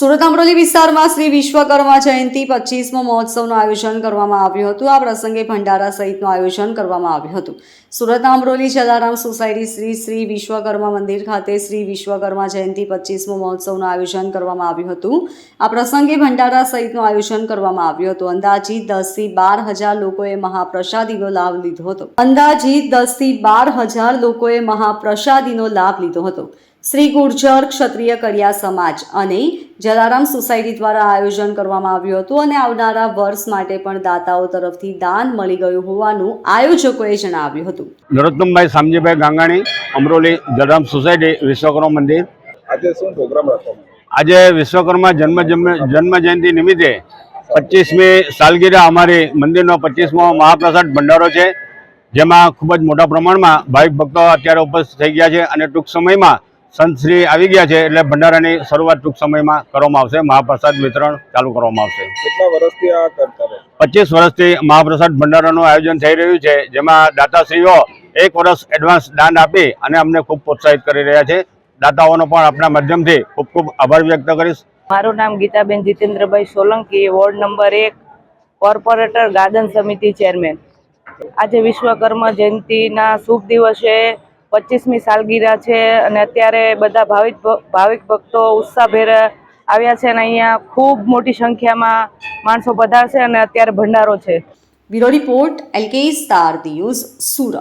સુરત અમરોલી વિસ્તારમાં શ્રી વિશ્વકર્મા જયંતિ પચીસમો મહોત્સવનું આયોજન કરવામાં આવ્યું હતું. આ પ્રસંગે ભંડારા સહિતનું આયોજન કરવામાં આવ્યું હતું. સુરતના અમરોલી જલારામ સોસાયટી શ્રી શ્રી વિશ્વકર્મા મંદિર ખાતે શ્રી વિશ્વકર્મા જયંતિ પચીસમો મહોત્સવનું આયોજન કરવામાં આવ્યું હતું. આ પ્રસંગે ભંડારા સહિતનું આયોજન કરવામાં આવ્યું હતું. અંદાજીત દસથી બાર હજાર લોકોએ મહાપ્રસાદીનો લાભ લીધો હતો. અંદાજીત દસથી બાર હજાર લોકોએ મહાપ્રસાદીનો લાભ લીધો હતો. શ્રી ગુર્જર ક્ષત્રિય કડિયા સમાજ અને જલારામ સોસાયટી દ્વારા આયોજન કરવામાં આવ્યું હતું અને આવનારા વર્ષ માટે પણ દાતાઓ તરફથી દાન મળી ગયું હોવાનું આયોજકોએ જણાવ્યું હતું. નરોત્તમભાઈ સામજીભાઈ ગાંગાણી અમરોલી જલારામ સોસાયટી વિશ્વકર્મા મંદિર. આજે શું પ્રોગ્રામ રાખવામાં આજે વિશ્વકર્મા જન્મ જન્મ જન્મ જયંતિ નિમિત્તે પચીસમી સાલગીરા અમારી મંદિરનો પચીસમો મહાપ્રસાદ ભંડારો છે જેમાં ખૂબ જ મોટા પ્રમાણમાં ભાવિક ભક્તો અત્યારે ઉપસ્થિત થઈ ગયા છે અને ટૂંક સમયમાં સંતશ્રી આવી ગયા છે એટલે ભંડારાની શરૂઆત ટૂંક સમયમાં કરવામાં આવશે. મહાપ્રસાદ વિતરણ ચાલુ કરવામાં આવશે. કેટલા વર્ષથી આ કરતા પચીસ વર્ષથી મહાપ્રસાદ ભંડારાનું આયોજન થઈ રહ્યું છે જેમાં દાતાશ્રીઓ એક વર્ષ એડવાન્સ દાન આપી અને અમને ખૂબ પ્રોત્સાહિત કરી રહ્યા છે. દાતાઓનો પણ આપણા માધ્યમથી ખૂબ ખૂબ આભાર વ્યક્ત કરીશ. મારું નામ ગીતાબેન જીતેન્દ્રભાઈ સોલંકી વોર્ડ નંબર એક કોર્પોરેટર ગાર્ડન સમિતિ ચેરમેન. આજે વિશ્વકર્મા જયંતિના શુભ દિવસે પચીસમી સાલગીરા છે અને અત્યારે બધા ભાવિક ભાવિક ભક્તો ઉત્સાહભેર આવ્યા છે અને અહીંયા ખૂબ મોટી સંખ્યામાં માણસો પધારશે અને અત્યારે ભંડારો છે. Bureau report LK star news Surat.